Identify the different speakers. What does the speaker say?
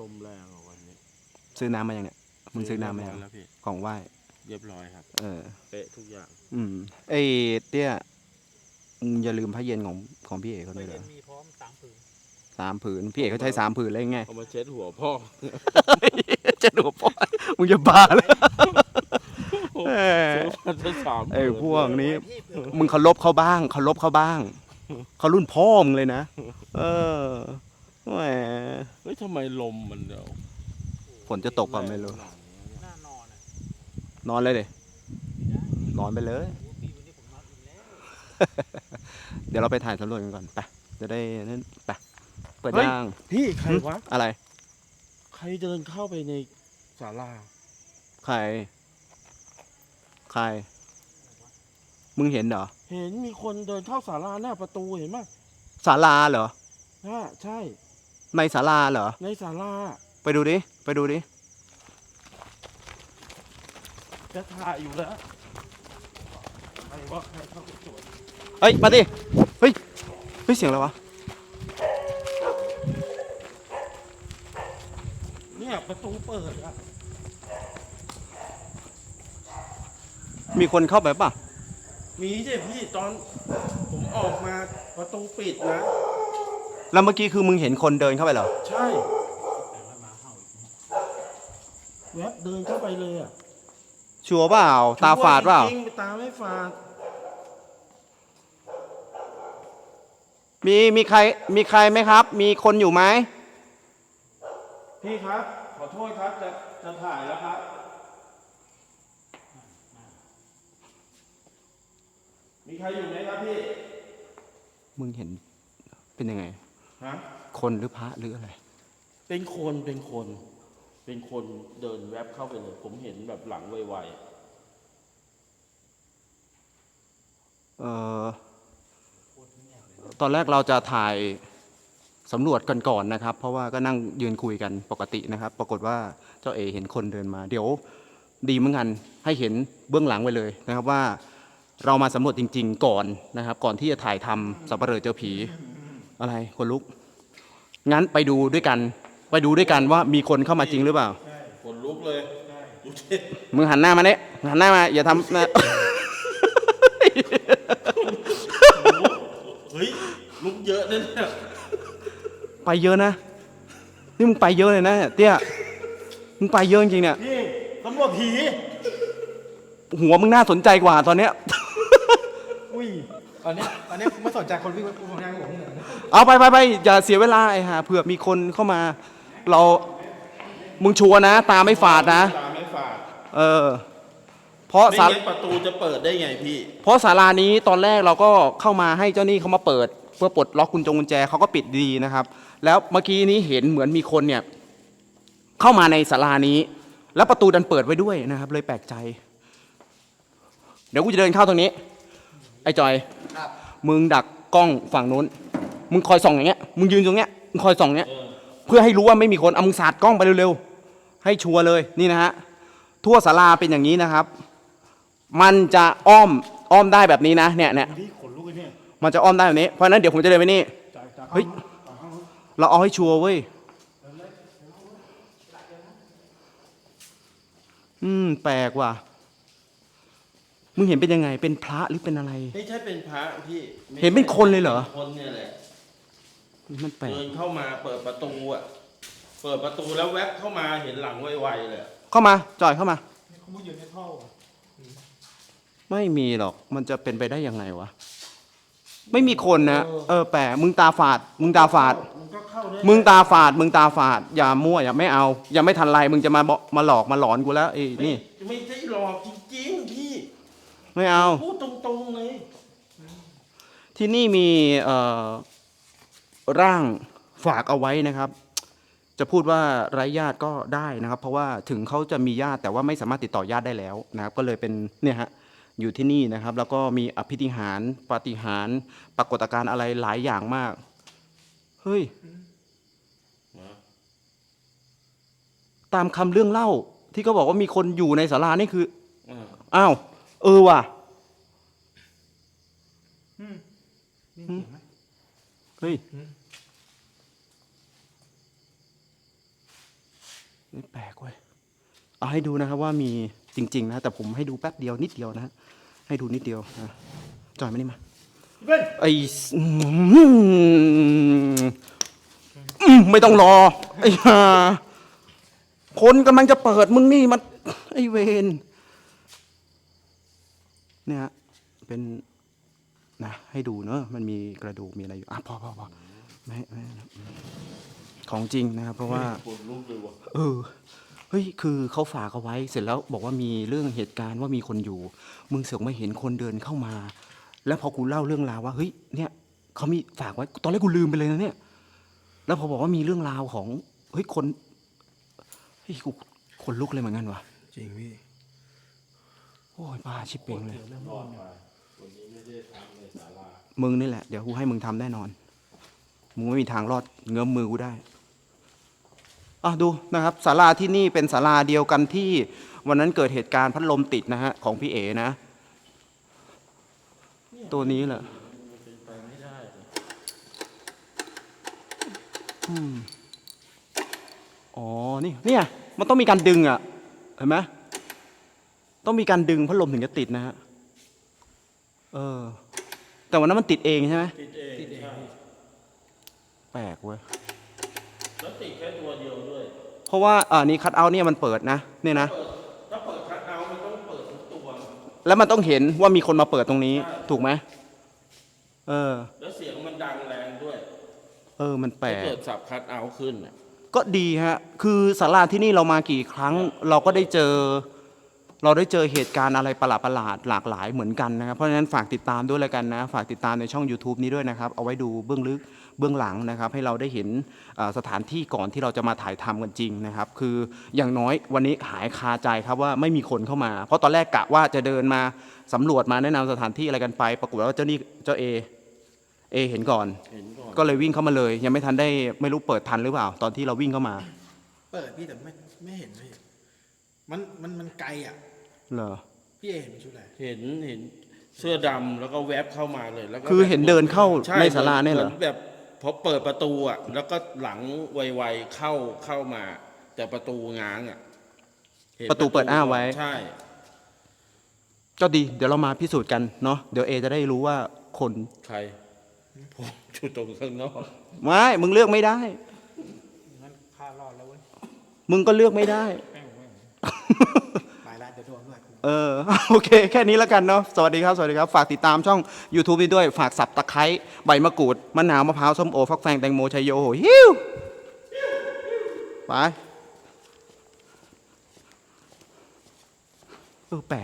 Speaker 1: ลมแรงอะวันนี้
Speaker 2: ซื้อน้ำมายังเนี่ยมึงซื้อน้ำมายัง
Speaker 1: เรียบร้อยแล้วพี่
Speaker 2: ของไหว้
Speaker 1: เรียบร้อยครับ
Speaker 2: เออ
Speaker 1: เป๊ะทุกอย่าง
Speaker 2: อืมไอ้เตี้ยมึงอย่าลืมพระเย็นของของพี่เอกเขา
Speaker 3: ไป
Speaker 2: ด้วยเหร
Speaker 3: เย็
Speaker 2: อน
Speaker 3: มีพร้อมสามผืน
Speaker 2: สามผืนพี่เอกเขาใช้สามผืนเลยไง
Speaker 1: เอามาเช็ดหัวพ่อ
Speaker 2: จะดูพ่อมึงจะบ้าเลยเออ
Speaker 1: มันจะสาม
Speaker 2: ไอ้พวกนี้
Speaker 3: ที่เผื่อ
Speaker 2: มึงเคารพเขาบ้างเคารพเขาบ้างเขารุ่นพ่อมึงเลยนะ เออ แหม
Speaker 1: เฮ้ยทำไมลมมันเดี๋ยว
Speaker 2: ฝนจะตกป่ะไม่รู้
Speaker 1: แงขนาดนี้
Speaker 3: หน้านอนอะ
Speaker 2: นอนเลยดิ
Speaker 3: ไม่ได้
Speaker 2: นอนไปเลย
Speaker 3: โอ้พี่วันนี้ผมนอนอิ่มแล้ว
Speaker 2: เดี๋ยวเราไปถ่ายสำรวจกันก่อนไปจะได้นั่นไปเปิดย่าง
Speaker 1: พี่ใครวะ
Speaker 2: อะไร
Speaker 1: ใครเดินเข้าไปในศาลา
Speaker 2: ใคร ใคร มึงเห็นเหรอ
Speaker 1: เห็นมีคนเดินเข้าศาลาหน้าประตูเห็นไหม
Speaker 2: ศาลาเหรอ
Speaker 1: น่าใช่
Speaker 2: ในศาลาเหรอ
Speaker 1: ในศาลา
Speaker 2: ไปดูดิ ไปดูดิ
Speaker 1: จะถ่ายอยู่แล้วใครวะใครเข้าไปสวน
Speaker 2: เฮ้ย มาดิ เฮ้ย เฮ้ย เสียงอะไรวะ
Speaker 1: เนี่ยประตูเปิดอะ
Speaker 2: มีคนเข้าไปป่ะ
Speaker 1: มีใช่พี่ตอนผมออกมาประตูปิดนะ
Speaker 2: แล้วเมื่อกี้คือมึงเห็นคนเดินเข้าไปเหรอ
Speaker 1: ใช่
Speaker 3: แต่ละมาเห่าอีก
Speaker 1: แวบเดินเข้าไปเลยอะ
Speaker 2: ชัวร์เปล่า ตาฝาดเปล่า
Speaker 1: จริงๆตาไม่ฝาด
Speaker 2: มีมีใครมีใครไหมครับ มีคนอยู่ไหม
Speaker 1: พี่ครับ ขอโทษครับจะจะถ่ายแล้วครับ มีใครอยู่ไหมครับพี่
Speaker 2: มึงเห็นเป็นยังไง
Speaker 1: ฮะ
Speaker 2: คนหรือพระหรืออะไร
Speaker 1: เป็นคนเป็นคน เป็นคนเดินแวบเข้าไปเลย ผมเห็นแบบหลังไว
Speaker 2: เอ่อตอนแรกเราจะถ่ายสำรวจกันก่อนนะครับ เพราะว่าก็นั่งยืนคุยกันปกตินะครับ ปรากฏว่าเจ้าเอเห็นคนเดินมา เดี๋ยวดีเหมือนกันให้เห็นเบื้องหลังไว้เลยนะครับว่าเรามาสำรวจจริง ๆ ก่อนนะครับ ก่อนที่จะถ่ายทำสับเปลือเจอผี อะไรคนลุก งั้นไปดูด้วยกัน ไปดูด้วยกันว่ามีคนเข้ามาจริงหรือเปล่า
Speaker 1: ๆขนลุกเลยดูสิ
Speaker 2: มึงหันหน้ามาเนี่ยหันหน้ามา อย่าทำนะ
Speaker 1: เฮ้ย ลุกเยอะนะเนี่ย
Speaker 2: ไปเยอะนะ นี่มึงไปเยอะเลยนะเตี้ย มึงไปเยอะจริงๆเนี่ย
Speaker 1: พี่ตำรวจผี
Speaker 2: หัวมึงน่าสนใจกว่าตอนเนี้ย
Speaker 3: อุ้ยต อนเนี้ยตอนเนี้ยไม่สนใจคนวิ่งมาผมยังผมเลย
Speaker 2: เอาไปไปไปอย่าเสียเวลาไอ้ห่าเผื่อมีคนเข้ามา เรามึงชัวร์นะ ตาไม่ฝาดนะ
Speaker 1: ตาไม่ฝาด
Speaker 2: เออ เพราะ
Speaker 1: ไม่
Speaker 2: ศา
Speaker 1: งั้นประตูจะเปิดได้ไงพี่
Speaker 2: เพราะศาลานี้ตอนแรกเราก็เข้ามาให้เจ้าหนี้เขามาเปิด เพื่อปลดล็อกกุญจงกุญแจเขาก็ปิดดีนะครับ แล้วเมื่อกี้นี้เห็นเหมือนมีคนเนี่ย เข้ามาในศาลานี้ แล้วประตูดันเปิดไว้ด้วยนะครับ เลยแปลกใจ เดี๋ยวกูจะเดินเข้าตรงนี้ไอ้จอยมึงดักกล้องฝั่งนู้น มึงคอยส่องอย่างเงี้ย มึงยืนตรงเนี้ย มึงคอยส่องเนี้ย
Speaker 1: เออ
Speaker 2: เพื่อให้รู้ว่าไม่มีคน เอามึงสาดกล้องไปเร็วๆ ให้ชัวร์เลย นี่นะฮะ ทั่วศาลาเป็นอย่างนี้นะครับ มันจะอ้อม อ้อมได้แบบนี้นะ เนี่ยเนี่ย
Speaker 3: นี่ขนลุกเลยเนี่ย
Speaker 2: มันจะอ้อมได้แบบนี้ เพราะฉะนั้นเดี๋ยวผมจะเดินไปนี่
Speaker 3: จากจาก
Speaker 2: เฮ้ย เราเอาให้ชัวร์เว้ย อืม แปลกว่ะ มึงเห็นเป็นยังไง เป็นพระหรือเป็นอะไร
Speaker 1: ไม่ใช่เป็นพระพี่ไม่
Speaker 2: เห็นเป็นคนเลยเหรอ
Speaker 1: คนเนี่ยแหละ
Speaker 2: มันแปลก
Speaker 1: เดินเข้ามาเปิดประตูอะ เปิดประตูแล้วแวบเข้ามาเห็นหลังไวๆเลยอะ
Speaker 2: เข้ามาจอยเข้ามา
Speaker 3: เขามาอยู่ในท่ออะ
Speaker 2: ไม่มีหรอก มันจะเป็นไปได้ยังไงวะ ไม่มีคนนะ เออแปลกมึงตาฝาด มึงตาฝาด
Speaker 1: มึงก็เข้าได้
Speaker 2: มึงตาฝาด มึงตาฝาด อย่ามั่วอย่าไม่เอา อย่าไม่ทันไร มึงจะมาบอกมาหลอกมาหลอนกูแล้วไอ้
Speaker 1: ไม่
Speaker 2: นี่
Speaker 1: ไม่ได้หลอกจริงๆพี่
Speaker 2: ไม่เอา
Speaker 1: พูดตรงๆเลย
Speaker 2: ที่นี่มีเอ่อร่างฝากเอาไว้นะครับ จะพูดว่าไร้ญาติก็ได้นะครับ เพราะว่าถึงเขาจะมีญาติแต่ว่าไม่สามารถติดต่อญาติได้แล้วนะครับ ก็เลยเป็นเนี่ยฮะอยู่ที่นี่นะครับ แล้วก็มีอภิธิหารปาฏิหารย์ปรากฏการณ์อะไรหลายอย่างมาก เฮ้ย ตามคำเรื่องเล่าที่เขาบอกว่ามีคนอยู่ในศาลานี่คือ
Speaker 1: อ่า
Speaker 2: อ้าว เออว่ะ
Speaker 3: นี่เสียงไหม
Speaker 2: เฮ้ยนี่แปลกเว้ยเอาให้ดูนะครับว่ามีจริง ๆ นะ แต่ผมให้ดูแป๊บเดียวนิดเดียวนะให้ดูนิดเดียวนะจอยมานี่มา
Speaker 3: เบิ้ล
Speaker 2: ไอ้สอืมอืมไม่ต้องรอ ไอ้ห่าคนกำลังจะเปิดมึงนี่มันไอ้เวน เนี่ยฮะเป็นนะให้ดูเนอะมันมีกระดูกมีอะไรอยู่อะพอพอพอไม่ไม่ของจริงนะครับ เพราะว่า
Speaker 1: คนลุกเลยว่ะ
Speaker 2: เออเฮ้ยคือเขาฝากเอาไว้เสร็จแล้วบอกว่ามีเรื่องเหตุการณ์ว่ามีคนอยู่ มึงเสือกมาเห็นคนเดินเข้ามา แล้วพอกูเล่าเรื่องราวว่าเฮ้ยเนี่ยเขามีฝากไว้ตอนแรกกูลืมไปเลยนะเนี่ย แล้วพอบอกว่ามีเรื่องราวของเฮ้ยคนเฮ้ยกูคนลุกเลยเหมือนกันวะ
Speaker 3: จริงพี่
Speaker 2: โอ้ยบ้าชิบเป่งเลย
Speaker 1: รอดมาวันนี้ไม่ได้ทำในศาลา
Speaker 2: มึงนี่แหละ เดี๋ยวกูให้มึงทำแน่นอน มึงไม่มีทางรอดเงื้อมมือกูได้ อะดูนะครับศาลาที่นี่เป็นศาลาเดียวกันที่ วันนั้นเกิดเหตุการณ์พัดลมติดนะฮะของพี่เอ๋นะ ตัวนี้แหละ
Speaker 1: มันเป็นไปไม่ได้เลย
Speaker 2: อืมอ๋อ นี่เนี่ย มันต้องมีการดึงอะ เห็นไหม ต้องมีการดึงพัดลมถึงจะติดนะฮะเออ แต่วันนั้นมันติดเองใช่ไหม
Speaker 1: ติดเอง
Speaker 3: ติดเอง
Speaker 1: ใช่
Speaker 3: พี่
Speaker 2: แปลกเว้ย
Speaker 1: แล้วติดแค่ตัวเดียวด้วย
Speaker 2: เพราะว่าอ่านี่คัดเอาท์เนี่ยมันเปิดนะเนี่ยนะ
Speaker 1: เปิดถ้าเปิดคัทเอาท์มันต้องเปิดทุกตัว
Speaker 2: แล้วมันต้องเห็นว่ามีคนมาเปิดตรงนี้ ถูกไหมเออ
Speaker 1: แล้วเสียงมันดังแรงด้วย
Speaker 2: เออ มันแปล
Speaker 1: ถ้าก เกิดสับคัทเอาท์ขึ้นน่ะ
Speaker 2: ก็ดีฮะ คือศาลาที่นี่เรามากี่ครั้ง เราก็ได้เจอ เราได้เจอเหตุการณ์อะไรประหลาดประหลาดๆหลากหลายเหมือนกันนะครับ เพราะฉะนั้นฝากติดตามด้วยแล้วกันนะ ฝากติดตามในช่อง YouTube นี้ด้วยนะครับ เอาไว้ดูเบื้องลึกเบื้องหลังนะครับ ให้เราได้เห็นอ่าสถานที่ก่อนที่เราจะมาถ่ายทำกันจริงนะครับ คืออย่างน้อยวันนี้หายคาใจครับว่าไม่มีคนเข้ามา เพราะตอนแรกกะว่าจะเดินมาสำรวจมาแนะนำสถานที่อะไรกันไป ปรากฏว่าเจ้านี่เจ้าเอเอเห็นก่อน
Speaker 1: เห็นก่อน
Speaker 2: ก็เลยวิ่งเข้ามาเลย ยังไม่ทันได้ไม่รู้เปิดทันหรือเปล่า ตอนที่เราวิ่งเข้ามา
Speaker 3: เปิดพี่แต่ไม่ไม่เห็นพี่มัน มันมันไกลอะ
Speaker 2: เหรอ
Speaker 3: พี่เอเห็นเป็นชุดอะไร
Speaker 1: เห็นเห็นเสื้อดำแล้วก็แวบเข้ามาเลย แล้วก็
Speaker 2: คือเห็นเดินเข้า
Speaker 1: ช่
Speaker 2: ในศาลาเนี่ยเหรอ
Speaker 1: มืแบบพอเปิดประตูอะ แล้วก็หลังไวๆเข้าเข้ามา แต่ประตูง้างอะห็น
Speaker 2: ประตูเปิดอ้าไว้
Speaker 1: ใช่
Speaker 2: ก็ดี เดี๋ยวเรามาพิสูจน์กันเนาะ เดี๋ยวเอจะได้รู้ว่าคน
Speaker 1: ใคร ผมอยู่ตรงข้างนอก
Speaker 2: ไม่ มึงเลือกไม่ได้
Speaker 3: งั้นข้ารอดแล้วเว้ย
Speaker 2: มึงก็เลือกไม่ได้
Speaker 3: แม่งแม่ง ไปละเดี๋ยวโดนด้วย
Speaker 2: เออโอเค แค่นี้แล้วกันเนาะสวัสดีครับ สวัสดีครับ ฝากติดตามช่อง YouTube นี้ด้วย ฝากสับตะไคร้ใบมะกรูดมะนาวมะพร้าวส้มโอฟักแฟงแตงโมชัยโยโหฮิวไปเออแปลก